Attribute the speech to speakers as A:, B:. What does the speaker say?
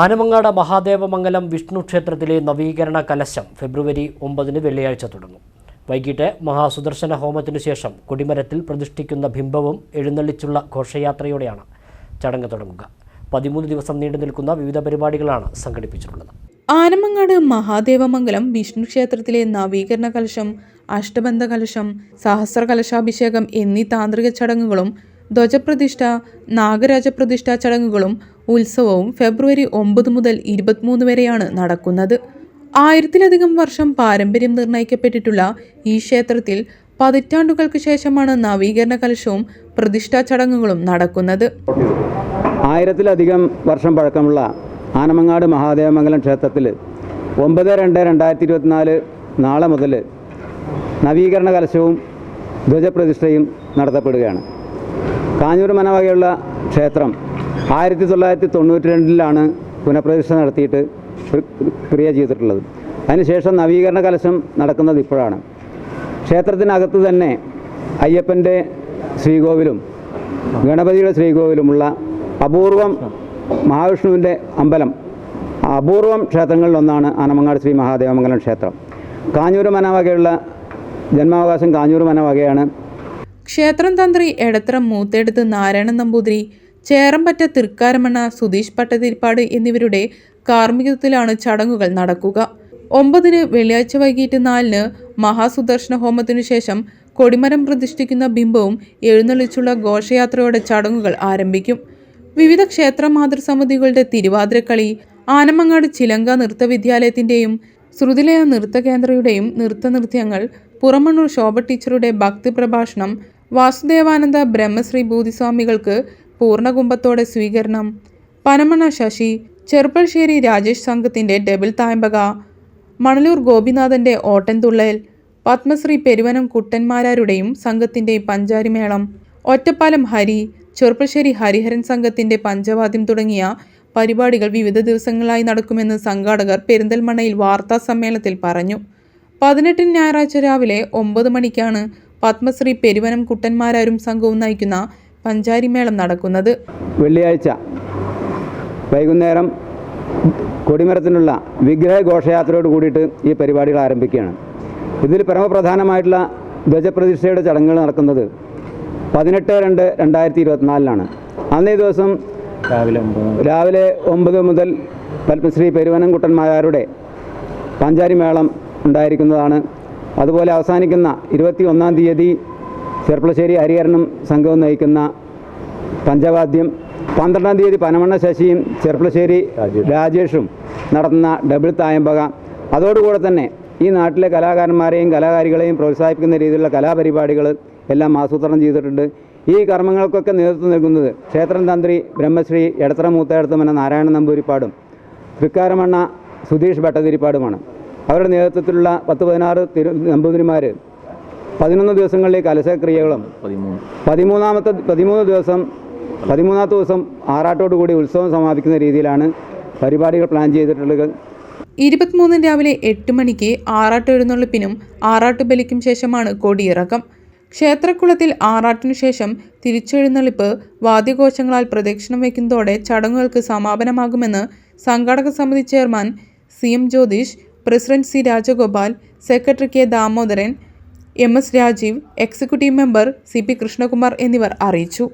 A: ആനമങ്ങാട് മഹാദേവമംഗലം വിഷ്ണു ക്ഷേത്രത്തിലെ നവീകരണ കലശം ഫെബ്രുവരി ഒമ്പതിന് വെള്ളിയാഴ്ച തുടങ്ങും. വൈകിട്ട് മഹാസുദർശന ഹോമത്തിനു ശേഷം കൊടിമരത്തിൽ പ്രതിഷ്ഠിക്കുന്ന ബിംബവും എഴുന്നള്ളിച്ചുള്ള ഘോഷയാത്രയോടെയാണ് ചടങ്ങ് തുടങ്ങുക. പതിമൂന്ന് ദിവസം നീണ്ടു നിൽക്കുന്ന വിവിധ പരിപാടികളാണ് സംഘടിപ്പിച്ചിട്ടുള്ളത്.
B: ആനമങ്ങാട് മഹാദേവമംഗലം വിഷ്ണു ക്ഷേത്രത്തിലെ നവീകരണ കലശം അഷ്ടബന്ധ കലശം സഹസ്ര കലശാഭിഷേകം എന്നീ താന്ത്രിക ചടങ്ങുകളും ധ്വജപ്രതിഷ്ഠ നാഗരാജപ്രതിഷ്ഠ ചടങ്ങുകളും ഉത്സവവും ഫെബ്രുവരി ഒമ്പത് മുതൽ ഇരുപത്തിമൂന്ന് വരെയാണ് നടക്കുന്നത്. ആയിരത്തിലധികം വർഷം പാരമ്പര്യം നിർണയിക്കപ്പെട്ടിട്ടുള്ള ഈ ക്ഷേത്രത്തിൽ പതിറ്റാണ്ടുകൾക്ക് ശേഷമാണ് നവീകരണ കലശവും പ്രതിഷ്ഠാ ചടങ്ങുകളും നടക്കുന്നത്.
C: ആയിരത്തിലധികം വർഷം പഴക്കമുള്ള ആനമങ്ങാട് മഹാദേവമംഗലം ക്ഷേത്രത്തിൽ ഒമ്പത് രണ്ട് രണ്ടായിരത്തി ഇരുപത്തിനാല് നാളെ മുതൽ നവീകരണ കലശവും ധ്വജപ്രതിഷ്ഠയും നടത്തപ്പെടുകയാണ്. കാഞ്ഞൂർ മനവകയുള്ള ക്ഷേത്രം ആയിരത്തി തൊള്ളായിരത്തി തൊണ്ണൂറ്റി രണ്ടിലാണ് പുനഃപ്രതിഷ്ഠ നടത്തിയിട്ട് ക്രിയ ചെയ്തിട്ടുള്ളത്. അതിനുശേഷം നവീകരണ കലശം നടക്കുന്നത് ഇപ്പോഴാണ്. ക്ഷേത്രത്തിനകത്ത് തന്നെ അയ്യപ്പന്റെ ശ്രീകോവിലും ഗണപതിയുടെ ശ്രീകോവിലുമുള്ള അപൂർവം മഹാവിഷ്ണുവിന്റെ അമ്പലം അപൂർവം ക്ഷേത്രങ്ങളിലൊന്നാണ് ആനമങ്ങാട് ശ്രീ മഹാദേവമംഗലം ക്ഷേത്രം. കാഞ്ഞൂർ മനവകയുള്ള ജന്മാവകാശം കാഞ്ഞൂർ മനവകയാണ്
B: ക്ഷേത്രം തന്ത്രി എടത്രം മൂത്തെടുത്ത് നാരായണൻ നമ്പൂതിരി ചേറമ്പറ്റ തൃക്കാരമണ്ണ സുധീഷ് പട്ടതിരിപ്പാട് എന്നിവരുടെ കാർമ്മികത്വത്തിലാണ് ചടങ്ങുകൾ നടക്കുക. ഒമ്പതിന് വെള്ളിയാഴ്ച വൈകിട്ട് നാലിന് മഹാസുദർശന ഹോമത്തിനു ശേഷം കൊടിമരം പ്രതിഷ്ഠിക്കുന്ന ബിംബവും എഴുന്നള്ളിച്ചുള്ള ഘോഷയാത്രയോടെ ചടങ്ങുകൾ ആരംഭിക്കും. വിവിധ ക്ഷേത്ര മാതൃസമിതികളുടെ തിരുവാതിരക്കളി ആനമങ്ങാട് ചിലങ്ക നൃത്തവിദ്യാലയത്തിന്റെയും ശ്രുതിലയ നൃത്തകേന്ദ്രയുടെയും നൃത്തനൃത്യങ്ങൾ പുറമണ്ണൂർ ശോഭ ടീച്ചറുടെ ഭക്തി പ്രഭാഷണം വാസുദേവാനന്ദ ബ്രഹ്മശ്രീ ഭൂതിസ്വാമികൾക്ക് പൂർണകുംഭത്തോടെ സ്വീകരണം. പനമണ ശശി ചെറുപ്പശ്ശേരി രാജേഷ് സംഘത്തിന്റെ ഡബിൾ തായമ്പക മണലൂർ ഗോപിനാഥന്റെ ഓട്ടൻതുള്ളൽ പത്മശ്രീ പെരുവനം കുട്ടന്മാരാരുടെയും സംഘത്തിന്റെ പഞ്ചാരിമേളം ഒറ്റപ്പാലം ഹരി ചെറുപ്പശ്ശേരി ഹരിഹരൻ സംഘത്തിന്റെ പഞ്ചവാദ്യം തുടങ്ങിയ പരിപാടികൾ വിവിധ ദിവസങ്ങളായി നടക്കുമെന്ന് സംഘാടകർ പെരിന്തൽമണ്ണയിൽ വാർത്താ സമ്മേളനത്തിൽ പറഞ്ഞു. പതിനെട്ടിന് ഞായറാഴ്ച രാവിലെ ഒമ്പത് മണിക്കാണ് പത്മശ്രീ പെരുവനം കുട്ടന്മാരാരും സംഘവും നയിക്കുന്ന പഞ്ചാരിമേളം നടക്കുന്നത്.
C: വെള്ളിയാഴ്ച വൈകുന്നേരം കൊടിമരത്തിനുള്ള വിഗ്രഹ ഘോഷയാത്രയോട് കൂടിയിട്ട് ഈ പരിപാടികൾ ആരംഭിക്കുകയാണ്. ഇതിൽ പരമപ്രധാനമായിട്ടുള്ള ധ്വജപ്രതിഷ്ഠയുടെ ചടങ്ങുകൾ നടക്കുന്നത് പതിനെട്ട് രണ്ട് രണ്ടായിരത്തി ഇരുപത്തിനാലിലാണ് അന്നേ ദിവസം രാവിലെ രാവിലെ ഒമ്പത് മുതൽ പത്മശ്രീ പെരുവനംകുട്ടന്മാരുടെ പഞ്ചാരി മേളം ഉണ്ടായിരിക്കുന്നതാണ്. അതുപോലെ അവസാനിക്കുന്ന ഇരുപത്തി ഒന്നാം തീയതി ചെർപ്പളശ്ശേരി ഹരിഹരനും സംഘവും നയിക്കുന്ന പഞ്ചവാദ്യം പന്ത്രണ്ടാം തീയതി പനമണ്ണ ശശിയും ചെർപ്പളശ്ശേരി രാജേഷും. നടത്തുന്ന ഡബിൾ തായമ്പക. അതോടുകൂടെ തന്നെ ഈ നാട്ടിലെ കലാകാരന്മാരെയും കലാകാരികളെയും പ്രോത്സാഹിപ്പിക്കുന്ന രീതിയിലുള്ള കലാപരിപാടികൾ എല്ലാം ആസൂത്രണം ചെയ്തിട്ടുണ്ട്. ഈ കർമ്മങ്ങൾക്കൊക്കെ നേതൃത്വം നൽകുന്നത് ക്ഷേത്രം തന്ത്രി ബ്രഹ്മശ്രീ എടത്തറ എന്ന നാരായണ നമ്പൂരിപ്പാടും തൃക്കാരമണ്ണ സുധീഷ് ഭട്ടതിരിപ്പാടുമാണ്. അവരുടെ നേതൃത്വത്തിലുള്ള പത്ത് പതിനാറ് തിരു നമ്പൂതിരിമാർ പതിനൊന്ന് ദിവസങ്ങളിലെ കലശക്രിയകളും പതിമൂന്നാമത്തെ പതിമൂന്ന് ദിവസം പതിമൂന്നാമത്തെ ദിവസം ആറാട്ടോടു കൂടി ഉത്സവം സമാപിക്കുന്ന രീതിയിലാണ് പരിപാടികൾ പ്ലാൻ ചെയ്തിട്ടുള്ളത്.
B: ഇരുപത്തിമൂന്നിന് രാവിലെ എട്ട് മണിക്ക് ആറാട്ട് എഴുന്നള്ളിപ്പിനും ആറാട്ട് ബലിക്കും ശേഷമാണ് കൊടിയിറക്കം. ക്ഷേത്രക്കുളത്തിൽ ആറാട്ടിനു ശേഷം തിരിച്ചെഴുന്നള്ളിപ്പ് വാദ്യഘോഷങ്ങളാൽ പ്രദക്ഷിണം വയ്ക്കുന്നതോടെ ചടങ്ങുകൾക്ക് സമാപനമാകുമെന്ന് സംഘാടക സമിതി chairman C M Jyothish president C Rajagopal secretary K Damodaran M S Rajeev executive member C P Krishnakumar എന്നിവർ അറിയിച്ചു.